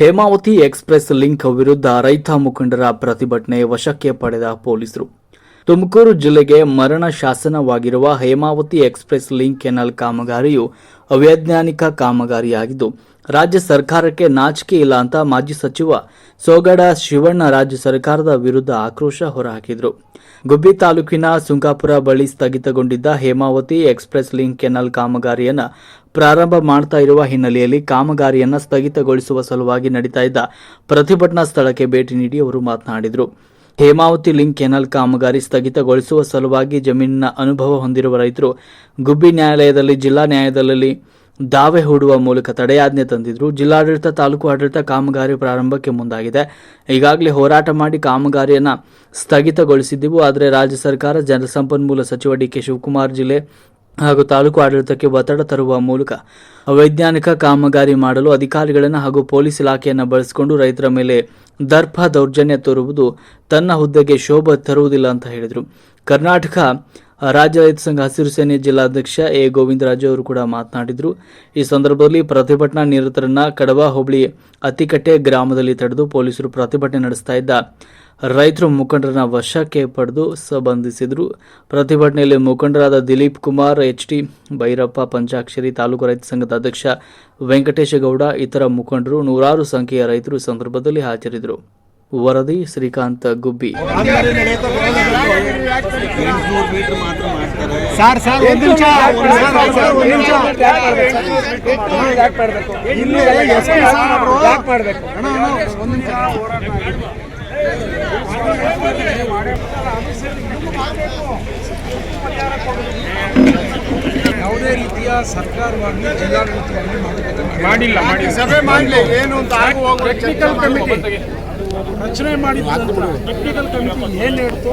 Hemavathi express link ವಿರುದ್ಧ ರೈತ ಮುಖಂಡರ ಪ್ರತಿಭಟನೆ ವಶಕ್ಕೆ ಪಡೆದ ಪೊಲೀಸರು. ತುಮಕೂರು ಜಿಲ್ಲೆಗೆ ಮರಣ ಶಾಸನವಾಗಿರುವ ಹೇಮಾವತಿ ಎಕ್ಸ್ಪ್ರೆಸ್ ಲಿಂಕ್ ಕೆನಲ್ ಕಾಮಗಾರಿಯು ಅವೈಜ್ಞಾನಿಕ ಕಾಮಗಾರಿಯಾಗಿದ್ದು, ರಾಜ್ಯ ಸರ್ಕಾರಕ್ಕೆ ನಾಚಿಕೆ ಇಲ್ಲ ಅಂತ ಮಾಜಿ ಸಚಿವ ಸೋಗಡ ಶಿವಣ್ಣ ರಾಜ್ಯ ಸರ್ಕಾರದ ವಿರುದ್ಧ ಆಕ್ರೋಶ ಹೊರಹಾಕಿದರು. ಗುಬ್ಬಿ ತಾಲೂಕಿನ ಸುಂಕಾಪುರ ಬಳಿ ಸ್ಥಗಿತಗೊಂಡಿದ್ದ ಹೇಮಾವತಿ ಎಕ್ಸ್ಪ್ರೆಸ್ ಲಿಂಕ್ ಕೆನಲ್ ಕಾಮಗಾರಿಯನ್ನ ಪ್ರಾರಂಭ ಮಾಡ್ತಾ ಇರುವ ಹಿನ್ನೆಲೆಯಲ್ಲಿ ಕಾಮಗಾರಿಯನ್ನ ಸ್ಥಗಿತಗೊಳಿಸುವ ಸಲುವಾಗಿ ನಡೀತಾ ಇದ್ದ ಪ್ರತಿಭಟನಾ ಸ್ಥಳಕ್ಕೆ ಭೇಟಿ ನೀಡಿ ಅವರು ಮಾತನಾಡಿದರು. ಹೇಮಾವತಿ ಲಿಂಕ್ ಕೆನಲ್ ಕಾಮಗಾರಿ ಸ್ಥಗಿತಗೊಳಿಸುವ ಸಲುವಾಗಿ ಜಮೀನಿನ ಅನುಭವ ಹೊಂದಿರುವ ರೈತರು ಗುಬ್ಬಿ ನ್ಯಾಯಾಲಯದಲ್ಲಿ ಜಿಲ್ಲಾ ನ್ಯಾಯಾಲಯದಲ್ಲಿ ದಾವೆ ಹೂಡುವ ಮೂಲಕ ತಡೆಯಾಜ್ಞೆ ತಂದಿದ್ರು. ಜಿಲ್ಲಾಡಳಿತ, ತಾಲೂಕು ಆಡಳಿತ ಕಾಮಗಾರಿ ಪ್ರಾರಂಭಕ್ಕೆ ಮುಂದಾಗಿದೆ. ಈಗಾಗಲೇ ಹೋರಾಟ ಮಾಡಿ ಕಾಮಗಾರಿಯನ್ನು ಸ್ಥಗಿತಗೊಳಿಸಿದ್ದೆವು. ಆದರೆ ರಾಜ್ಯ ಸರ್ಕಾರ ಜಲಸಂಪನ್ಮೂಲ ಸಚಿವ ಡಿಕೆ ಶಿವಕುಮಾರ್ ಜಿಲ್ಲೆ ಹಾಗೂ ತಾಲೂಕು ಆಡಳಿತಕ್ಕೆ ಒತ್ತಡ ತರುವ ಮೂಲಕ ಅವೈಜ್ಞಾನಿಕ ಕಾಮಗಾರಿ ಮಾಡಲು ಅಧಿಕಾರಿಗಳನ್ನು ಹಾಗೂ ಪೊಲೀಸ್ ಇಲಾಖೆಯನ್ನು ಬಳಸಿಕೊಂಡು ರೈತರ ಮೇಲೆ ದರ್ಪ ದೌರ್ಜನ್ಯ ತೋರುವುದು ತನ್ನ ಹುದ್ದೆಗೆ ಶೋಭೆ ತರುವುದಿಲ್ಲ ಅಂತ ಹೇಳಿದರು. ಕರ್ನಾಟಕ ರಾಜ್ಯ ರೈತ ಸಂಘ ಹಸಿರು ಸೇನೆ ಜಿಲ್ಲಾಧ್ಯಕ್ಷ ಎ ಗೋವಿಂದರಾಜು ಅವರು ಕೂಡ ಮಾತನಾಡಿದರು. ಈ ಸಂದರ್ಭದಲ್ಲಿ ಪ್ರತಿಭಟನಾ ನಿರತರನ್ನ ಕಡವ ಹೋಬಳಿ ಅತಿಕಟ್ಟೆ ಗ್ರಾಮದಲ್ಲಿ ತಡೆದು ಪೊಲೀಸರು ಪ್ರತಿಭಟನೆ ನಡೆಸ್ತಾ ಇದ್ದ. ರೈತರು ಮುಖಂಡರನ್ನ ವಶಕ್ಕೆ ಪಡೆದು ಸಂಬಂಧಿಸಿದರು. ಬಂಧಿಸಿದರು ಪ್ರತಿಭಟನೆಯಲ್ಲಿ ಮುಖಂಡರಾದ ದಿಲೀಪ್ ಕುಮಾರ್, ಎಚ್ ಟಿ ಭೈರಪ್ಪ, ಪಂಚಾಕ್ಷರಿ, ತಾಲೂಕು ರೈತ ಸಂಘದ ಅಧ್ಯಕ್ಷ ವೆಂಕಟೇಶ ಗೌಡ, ಇತರ ಮುಖಂಡರು ನೂರಾರು ಸಂಖ್ಯೆಯ ರೈತರು ಸಂದರ್ಭದಲ್ಲಿ ಹಾಜರಿದ್ದರು. ವರದಿ ಶ್ರೀಕಾಂತ ಗುಬ್ಬಿ. ಎಂಟ್ನೂರು ಮೀಟರ್ ಮಾತ್ರ ಮಾಡ್ತಾರೆ. ಸರ್ ಸರ್ ಒಂದು ನಿಮಿಷ. ಒಂದು ಸರ್ ಒಂದ್ ನಿಮಿಷ. ಇಲ್ಲಿ ಎಸ್ ಪಿ ಸಾಹೇಬ್ರು ಯಾಕೆ ಮಾಡ್ಬೇಕು. ಅಣ್ಣ ಅಣ್ಣ ಒಂದ್ ನಿಮಿಷ. ಯಾವುದೇ ರೀತಿಯ ಸರ್ಕಾರವಾಗಿ ಜಿಲ್ಲಾಡಳಿತವಾಗಿ ಮಾಡಿಲ್ಲ. ಮಾಡಿ ಸಭೆ ಮಾಡಲಿ ಏನು ಅಂತ ಟೆಕ್ನಿಕಲ್ ಕಮಿಟಿ ರಚನೆ ಮಾಡಿದ್ದು ಟೆಕ್ನಿಕಲ್ ಕಮಿಟಿ ಏನು ಹೇಳ್ತು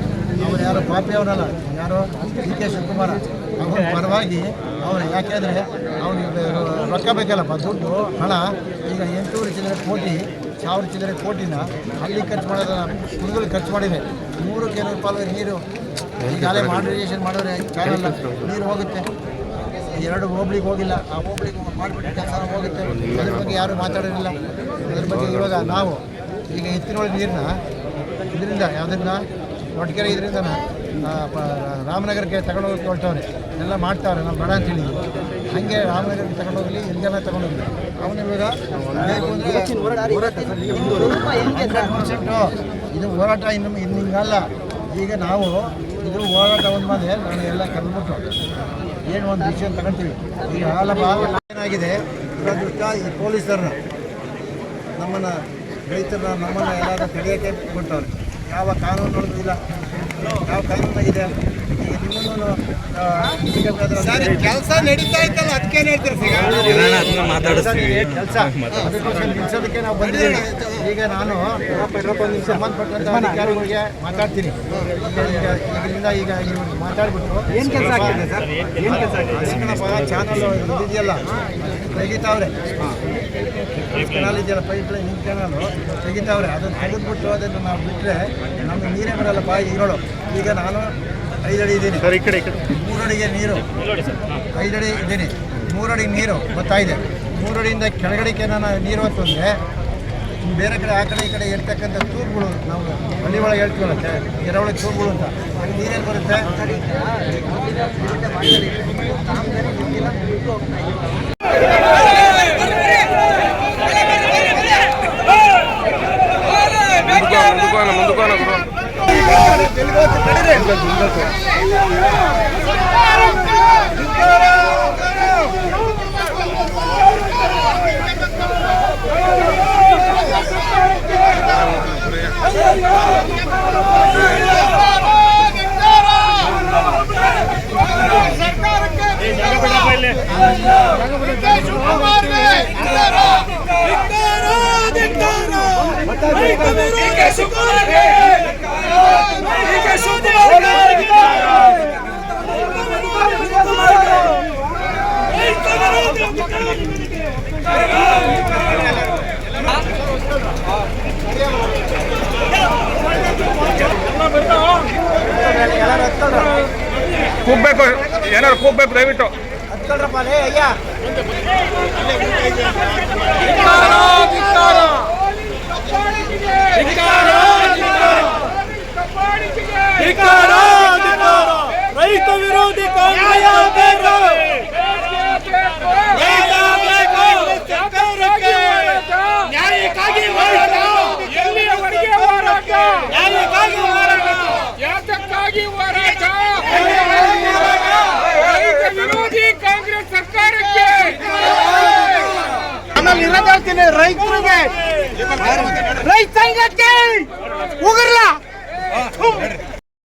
ಯಾರು ಪಾಪಿ ಅವರಲ್ಲ ಯಾರು ಡಿ ಕೆ ಶಿವಕುಮಾರ. ಅವ್ರ ಪರವಾಗಿ ಅವ್ರು ಯಾಕೆಂದರೆ ಅವ್ನಿಗೆ ರೊಕ್ಕ ಬೇಕಲ್ಲಪ್ಪ ದುಡ್ಡು ಹಣ. ಈಗ ಎಂಟೂರು ಚಿಲ್ಲರೆ ಕೋಟಿ ಸಾವಿರ ಚಿಲ್ಲರೆ ಕೋಟಿನ ಅಲ್ಲಿ ಖರ್ಚು ಮಾಡೋದನ್ನ ಕುಡುಗಲು ಖರ್ಚು ಮಾಡಿದೆ ಮೂರು ಕೆಲವು ಪಾಲು ನೀರು. ಈಗಾಗಲೇ ಮಾಡ್ರಿಗೇಷನ್ ಮಾಡಿದ್ರೆ ಚಾನಲ್ ನೀರು ಹೋಗುತ್ತೆ. ಎರಡು ಹೋಬ್ಳಿಗೆ ಹೋಗಿಲ್ಲ. ಆ ಹೋಬ್ಳಿಗೆ ಮಾಡಿಬಿಟ್ಟು ಕೆಲಸ ಹೋಗುತ್ತೆ. ಅದ್ರ ಬಗ್ಗೆ ಯಾರು ಮಾತಾಡಿರಲಿಲ್ಲ ಅದ್ರ ಬಗ್ಗೆ ಇವಾಗ ನಾವು ಈಗ ಎತ್ತಿನೊಳಗೆ ನೀರನ್ನ ಇದರಿಂದ ಯಾವುದನ್ನ ಒಟ್ಟಿಗೆರೆ ಇದರಿಂದ ರಾಮನಗರಕ್ಕೆ ತಗೊಂಡೋಗಿ ಹೊರಟವ್ರೆ. ಎಲ್ಲ ಮಾಡ್ತಾವ್ರೆ, ನಾವು ಬಡ ಅಂತ ಹೇಳಿದ್ವಿ ಹಾಗೆ ರಾಮನಗರಕ್ಕೆ ತಗೊಂಡೋಗ್ಲಿ ಎಲ್ಲಿಗೆಲ್ಲ ತಗೊಂಡೋಗ್ಲಿ. ಅವನು ಇವಾಗ ಇದು ಹೋರಾಟ ಇನ್ನು ಇನ್ನು ಹಿಂಗಲ್ಲ. ಈಗ ನಾವು ಇದು ಹೋರಾಟ ಒಂದು ಮೇಲೆ ನಾನು ಎಲ್ಲ ಕರೆದ್ಬಿಟ್ಟು ಏನು ಒಂದು ವಿಷಯ ತಗೊಳ್ತೀವಿ ಈಗ ಹಾಲಪ್ಪ ಏನಾಗಿದೆ? ಈ ಪೊಲೀಸರನ್ನ ನಮ್ಮನ್ನು ರೈತರನ್ನ ನಮ್ಮನ್ನು ಎಲ್ಲರೂ ತಡೆಯೋಕ್ಕೆ ಕೊಟ್ಟವ್ರೆ. ಯಾವ ಕಾನೂನು ಇಲ್ಲ. ಯಾವ ಕಾನೂನಾಗಿದೆ? ಕೆಲಸ ನಡೀತಾ ಇತ್ತಲ್ಲ ಅದಕ್ಕೆ ಕೆಲಸ? ಅದಕ್ಕೆ ನಾವು ಬಂದಿದ್ದೀವಿ. ಈಗ ನಾನು ಸಂಬಂಧಪಟ್ಟಂತ ಅಧಿಕಾರಿಗಳಿಗೆ ಮಾತಾಡ್ತೀನಿ. ಇದರಿಂದ ಈಗ ಇವ್ರಿಗೆ ಮಾತಾಡ್ಬಿಟ್ಟು ಏನು ಕೆಲಸ ಆಗಿದೆ ಸರ್? ಏನು ಕೆಲಸ ಚಾನಲ್ ಇದೆಯಲ್ಲ ತೆಗಿತಾವ್ರೆ ಕೆನಾಲ್ ಇದೆಯಲ್ಲ ಪೈಪ್ ಲೈನ್ ನಿಮ್ಮ ಕೆನಾಲು ತೆಗಿತಾವ್ರೆ ಅದನ್ನು ತೆಗೆದ್ಬಿಟ್ಟು ಅದನ್ನು ನಾವು ಬಿಟ್ಟರೆ ನಮ್ಗೆ ನೀರೇ ಬರಲ್ಲ ಬಾಯಿ ಇರೋಳು ಈಗ ನಾನು ಐದಡಿ ಇದ್ದೀನಿ. ಸರ್ ಈ ಕಡೆ ಈ ಕಡೆ. ಮೂರಡಿಗೆ ನೀರು. ಐದಡಿ ಇದ್ದೀನಿ. ಮೂರಡಿ ನೀರು ಬರ್ತಾ ಇದೆ ಮೂರಡಿಯಿಂದ ಕೆಳಗಡೆಗೆ ನಾನು ನೀರು ಹೊತ್ತು ಅಂದರೆ ಬೇರೆ ಕಡೆ ಆ ಕಡೆ ಈ ಕಡೆ ಇರ್ತಕ್ಕಂಥ ತೂರುಗಳು ನಾವು ಹಳ್ಳಿ ಒಳಗೆ ಹೇಳ್ತೀವಲ್ಲ ಕೆರೆ ಒಳಗೆ ತೂರುಗಳು ಅಂತ. ಅಲ್ಲಿ ನೀರೇನು ಬರುತ್ತೆ. Obrigado. ಕೂಗ್ಬೇಕು. ಏನಾರು ಕೂಗ್ಬೇಕು ದಯವಿಟ್ಟು. ಸಂಘಕ್ಕೆ ಉಗುರ್ಲ